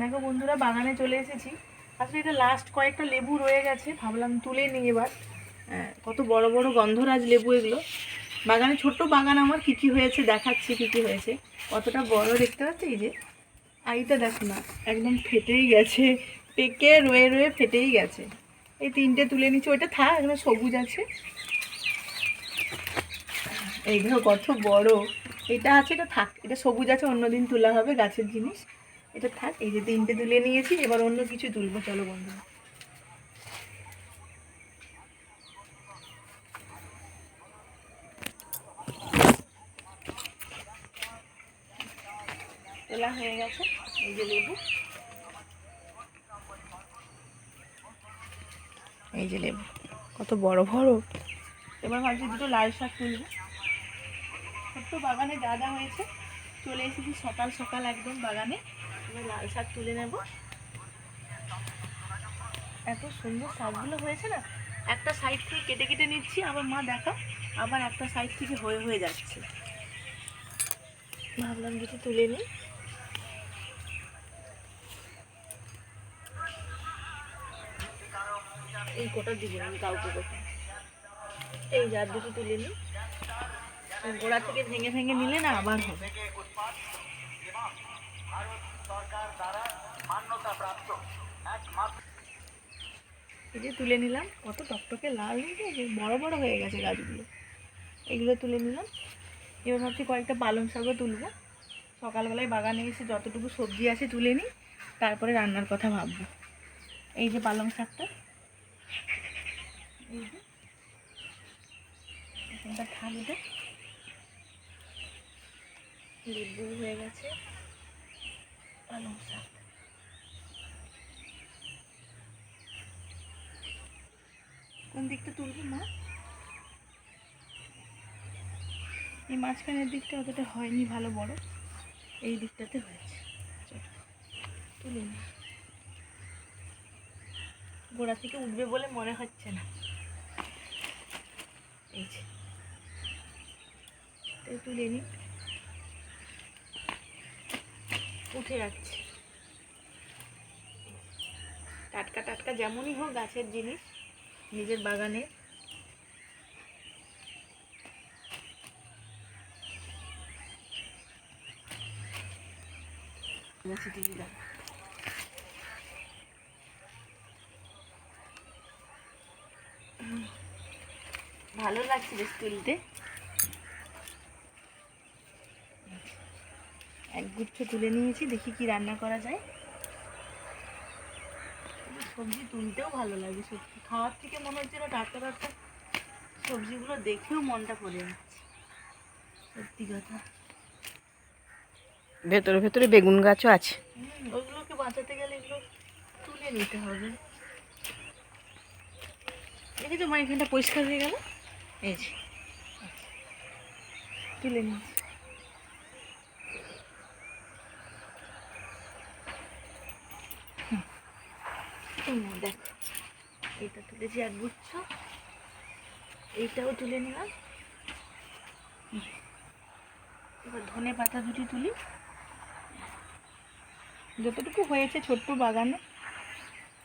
দেখো বন্ধুরা বাগানে চলে এসেছি। আসলে এটা লাস্ট কয়েকটা লেবু রয়ে গেছে ভাবলাম তুলে নিই এবার। হ্যাঁ, কত বড় বড় গন্ধরাজ লেবু এগুলো। বাগানে ছোট্ট বাগান আমার কী কী হয়েছে দেখাচ্ছি কী কী হয়েছে। কতটা বড় দেখতে পাচ্ছি এই যে? আইটা দেখো না একদম ফেটেই গেছে পেকে রয়ে রয়ে ফেটেই গেছে। এই তিনটে তুলে নিচ্ছি ওইটা থাক এখানে সবুজ আছে। এইগুলো কত বড় এটা আছে এটা থাক এটা সবুজ আছে অন্যদিন তোলা হবে গাছের জিনিস। এটা থাক, এই যে তিনটে তুলে নিয়েছি, এবার অন্য কিছু তুলবো, চলো বন্ধুরা। তোলা হয়ে গেছে, এই যে লেবু। এই যে লেবু, কত বড় বড়। এবার ভাবছি দুটো লাল শাক তুলবো। ছোট্ট বাগানে গাঁদা হয়েছে, চলে এসেছি সকাল সকাল একদম বাগানে। এবার লাল শাক তুলে নেব। এত সুন্দর শাকগুলো হয়েছে না? একটা সাইড থেকে কেটে কেটে নিচ্ছি, আবার মা দেখা, আবার একটা সাইড থেকে হয়ে হয়ে যাচ্ছে। ভাবলাম কিছু তুলে নিই। এই কোটা দিব আমি কাউকে কোটা এই যার দুটো তুলে নিই। গোড়া থেকে ভেঙে ভেঙে নিলে না আবার হবে। এই যে তুলে নিলাম, কত টকটকে লাল হয়েছে যে বড় বড় হয়ে গেছে গাছগুলো। এগুলো তুলে নিলাম। এবার ভাবছি কয়েকটা পালং শাকও তুলবো। সকালবেলায় বাগানে এসে যতটুকু সবজি আছে তুলে নিই, তারপরে রান্নার কথা ভাববো। এই যে পালং শাকটা। এখানটা থাকবে লেবু হয়ে গেছে। পালং শাক কোন দিকটা তুলবো, মা? এই মাঝখানের দিকটা অতটা হয়নি, ভালো বড়। এই দিকটাতে হয়েছে। তুলে নি। গোড়া থেকে উঠবে বলে মনে হচ্ছে না। এই যে। তুলে নিই উঠে যাচ্ছে। টাটকা টাটকা যেমনই হোক গাছের জিনিস নিজের বাগানে। ভালো লাগছে বেশ তুলতে। এক গুচ্ছ তুলে নিয়েছি দেখি কি রান্না করা যায়। সবজি তুলতেও ভালো লাগে সত্যি খাওয়ার থেকে মনে হচ্ছে না টাটকা টাটকা সবজিগুলো দেখেও মনটা পড়ে যাচ্ছে। সত্যি কথা। ভেতরে ভেতরে বেগুন গাছও আছে। হুম, ওইগুলোকে বাঁচাতে গেলে এগুলো তুলে নিতে হবে। দেখি তো মা এখানটা পরিষ্কার হয়ে গেল? এই যে তুলে নিয়েছি দেখো। এটা তুলেছি এক গুচ্ছ এইটাও তুলে নিলাম। এবার ধনে পাতা দুটি তুলি। যতটুকু হয়েছে ছোট্ট বাগানে।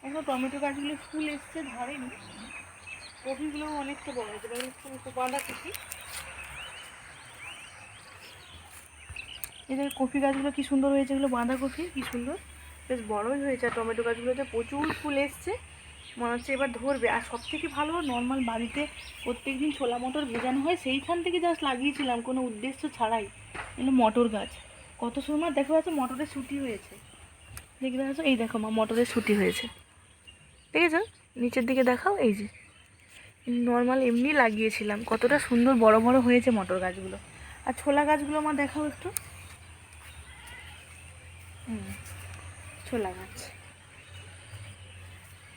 এখন টমেটো গাছগুলো ফুল এসছে ধরেনি কপিগুলো অনেকটা বড় হয়েছে বাঁধাকপি এদের কপি গাছগুলো কি সুন্দর হয়েছে, এগুলো বাঁধাকপি কি সুন্দর। বেশ বড়ই হয়েছে, আর টমেটো গাছগুলোতে প্রচুর ফুল এসছে। মনে হচ্ছে এবার ধরবে। আর সব থেকে ভালো নর্মাল বাড়িতে প্রত্যেক দিন ছোলা মটর ভেজানো হয়, সেইখান থেকে জাস্ট লাগিয়েছিলাম, কোনো উদ্দেশ্য ছাড়াই। এগুলো মটর গাছ। কত সময় দেখা যাচ্ছে মটরের ছুটি হয়েছে। দেখতে পাচ্ছ? এই দেখো মা, মটরের ছুটি হয়েছে। ঠিক আছে নিচের দিকে দেখাও, এই যে। নর্মাল এমনি লাগিয়েছিলাম। কতটা সুন্দর বড় বড় হয়েছে মটর গাছগুলো। আর ছোলা গাছগুলো মা দেখাও একটু। হুম। ছোলা গাছ।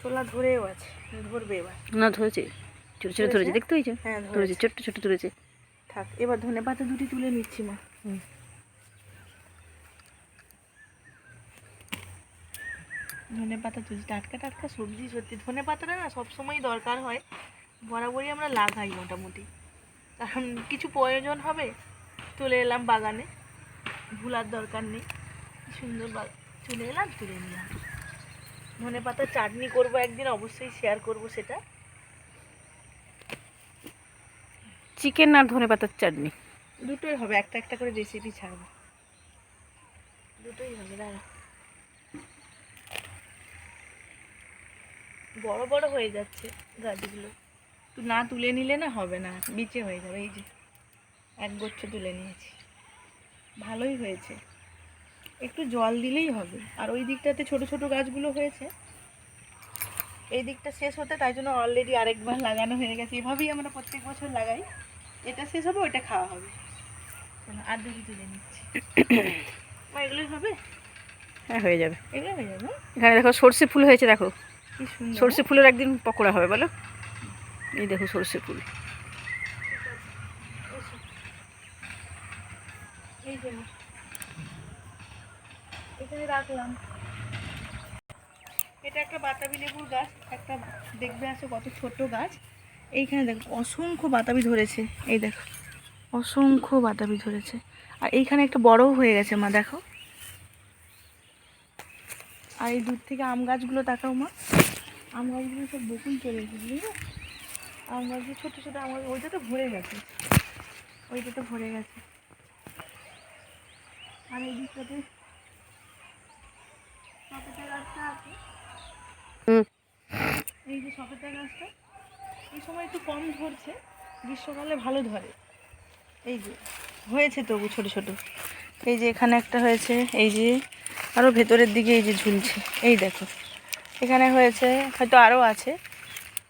ছোলা ধরেও আছে ধরবে এবার। না ধরেছে। ছোট ছোট ধরেছে? দেখতে হয়েছে? হ্যাঁ ধরেছে। ছোট্ট ছোট্ট ধরেছে। থাক এবার ধনে পাতা দুটি তুলে নিচ্ছি মা। ধনে পাতা তুলছি টাটকা টাটকা সবজি সত্যি। ধনে পাতাটা না সবসময় দরকার হয়। বরাবরই আমরা লাগাই মোটামুটি। কারণ কিছু প্রয়োজন হবে চলে এলাম বাগানে। ভুলার দরকার নেই। সুন্দর বাগান। তুলে এলাম তুলে নিলাম। ধনে পাতা চাটনি করব একদিন অবশ্যই শেয়ার করব সেটা। চিকেন আর ধনে পাতার চাটনি। দুটোই হবে একটা একটা করে রেসিপি ছাড়বো। দুটোই হবে দাঁড়া। বড় বড় হয়ে যাচ্ছে গাছগুলো। না তুলে নিলে না হবে না বিচে হয়ে যাবে এই যে। এক গুচ্ছ তুলে নিয়েছি। ভালোই হয়েছে। একটু জল দিলেই হবে। আর ওই দিকটাতে ছোট ছোট গাছগুলো হয়েছে। এই দিকটা শেষ হতে তাই জন্য অলরেডি আরেকবার লাগানো হয়ে গেছে। এভাবেই আমরা প্রত্যেক বছর লাগাই। এটা শেষ হবে ওইটা খাওয়া হবে। আর দুটি তুলে নিচ্ছি। এগুলোই হবে? হ্যাঁ হয়ে যাবে। এগুলো হয়ে যাবে? এখানে দেখো সর্ষে ফুল হয়েছে দেখো। সর্ষে ফুলের একদিন পকোড়া হবে বলো? এই দেখো সর্ষে ফুল। এই যে। এখানে রাখলাম। এটা একটা বাতাবি লেবুর গাছ, একটা দেখবে আছে কত ছোট গাছ। এইখানে দেখো, অসংখ্য বাতাবি ধরেছে। এই দেখো, অসংখ্য বাতাবি ধরেছে। আর এইখানে একটা বড়ও হয়ে গেছে মা, দেখো। আর এই দূর থেকে আম গাছগুলো তাকাও মা। আম গাছগুলো সব বকুল চলে এসেছে আম গাছগুলো ছোটো ছোটো আম গাছ, ওইটা তো ভরে গেছে। ওইটা তো ভরে গেছে। আর এই দিকটাতে সপেটা গাছটা আছে হুম এই গাছটা এই সময় একটু কম ধরছে গ্রীষ্মকালে ভালো ধরে। এই যে হয়েছে তবু ছোট ছোট। এই যে এখানে একটা হয়েছে এই যে আরও ভেতরের দিকে এই যে ঝুলছে। এই দেখো এখানে হয়েছে হয়তো আরও আছে।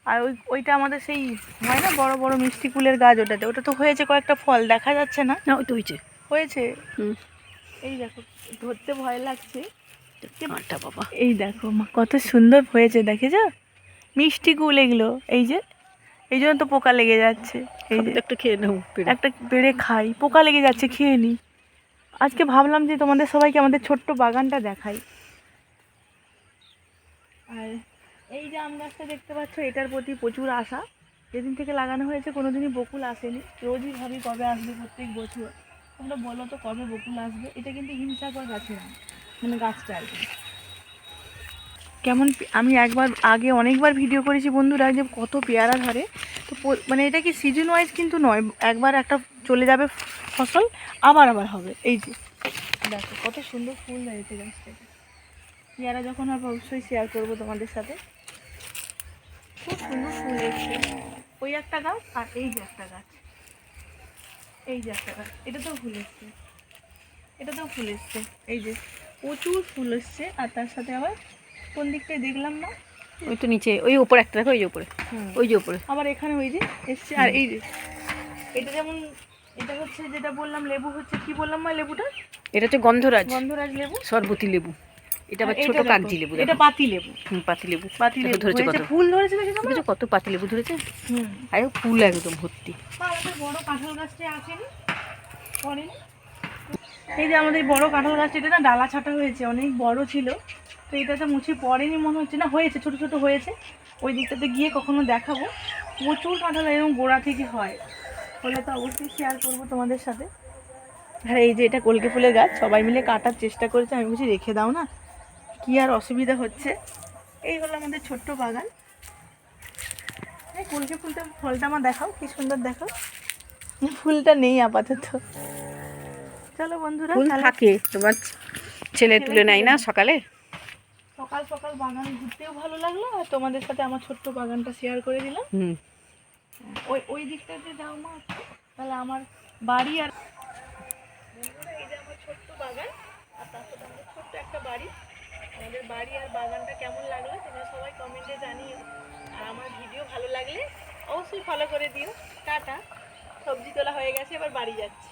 আর ওই ওইটা আমাদের সেই হয় না বড় বড় মিষ্টি কুলের গাছ ওটাতে? ওটা তো হয়েছে কয়েকটা ফল দেখা যাচ্ছে না? না ওই তো হয়েছে। হয়েছে? হুম। এই দেখো ধরতে ভয় লাগছে। বাবা। এই দেখো মা কত সুন্দর হয়েছে দেখেছ? মিষ্টি কুল এগুলো এই যে এই জন্য তো পোকা লেগে যাচ্ছে। এই যে একটা খেয়ে নেব। একটা পেড়ে খাই পোকা লেগে যাচ্ছে খেয়ে নি। আজকে ভাবলাম যে তোমাদের সবাইকে আমাদের ছোট্ট বাগানটা দেখাই। আর এই যে আম গাছটা দেখতে পাচ্ছ এটার প্রতি প্রচুর আশা। যেদিন থেকে লাগানো হয়েছে কোনোদিনই বকুল আসেনি। রোজই ভাবি কবে আসবে প্রত্যেক বছর। তোমরা বলো তো কবে বকুল আসবে। এটা কিন্তু হিংসাকর গাছের আম মানে গাছটা আর কি। কেমন আমি একবার, আগে অনেকবার ভিডিও করেছি বন্ধুরা যে কত পেয়ারা ধরে। তো মানে এটা কি সিজন ওয়াইজ কিন্তু নয়, একবার একটা চলে যাবে ফসল, আবার আবার হবে। এই যে, দেখো কত সুন্দর ফুল হয়েছে গাছটাতে পেয়ারা যখন হবে অবশ্যই শেয়ার করব তোমাদের সাথে। খুব সুন্দর ফুল এসছে ওই একটা গাছ আর এই যে একটা গাছ। এই যে একটা গাছ এটাতেও ফুল এসছে। এটা তো ফুল এসছে। এই যে প্রচুর ফুল এসছে আর তার সাথে আবার কোন দিকটায় দেখলাম না? ওই তো নিচে ওই উপরে একটা দেখো ওই যে উপরে। ওই যে উপরে। আবার এখানে ওই যে এসছে আর এই যে। এটা যেমন এটা হচ্ছে যেটা বললাম লেবু হচ্ছে কি বললাম মা লেবুটা? এটা হচ্ছে গন্ধরাজ। গন্ধরাজ লেবু? সরবতি লেবু। এটা আবার ছোট কাগজি লেবু এটা। পাতি লেবু। হুম, পাতি লেবু। পাতি লেবু। ধরেছে কত। ফুল ধরেছে দেখেছ? দেখেছ কত পাতি লেবু ধরেছে? হুম। আরে ফুল একদম ভর্তি। আমাদের বড় কাঁঠাল গাছটা আসেনি? পড়েনি? এই যে আমাদের বড় কাঁঠাল গাছটা এটা না ডালা ছাটা হয়েছে অনেক বড় ছিল। তো এটাতে মুছে পড়েনি মনে হচ্ছে। না হয়েছে ছোট ছোট হয়েছে। ওই দিকটাতে গিয়ে কখনো দেখাবো। প্রচুর কাঁঠাল এরকম গোড়া থেকে হয়। হলে তো অবশ্যই শেয়ার করব তোমাদের সাথে। আর এই যে এটা কলকে ফুলের গাছ সবাই মিলে কাটার চেষ্টা করেছে। আমি বলছি রেখে দাও না। কি আর অসুবিধা হচ্ছে? এই হলো আমাদের ছোট্ট বাগান। এই কলকে ফুলটা ফলটা আমার দেখাও কি সুন্দর দেখাও। ফুলটা নেই আপাতত। চলো বন্ধুরা ফুল থাকে। তোমার ছেলে তুলে নেয় না সকালে? সকাল সকাল বাগান ঘুরতেও ভালো লাগল আর তোমাদের সাথে আমার ছোট্ট বাগানটা শেয়ার করে দিলাম। ওই ওই দিকটাতে যাও মা। তাহলে আমার বাড়ি আর এই যে আমার ছোট্ট বাগান আর তার সাথে আমাদের ছোট্ট একটা বাড়ি। আমাদের বাড়ি আর বাগানটা কেমন লাগল তোমরা সবাই কমেন্টে জানিও। আর আমার ভিডিও ভালো লাগলে অবশ্যই ফলো করে দিও। টাটা। সবজি তোলা হয়ে গেছে এবার বাড়ি যাচ্ছি।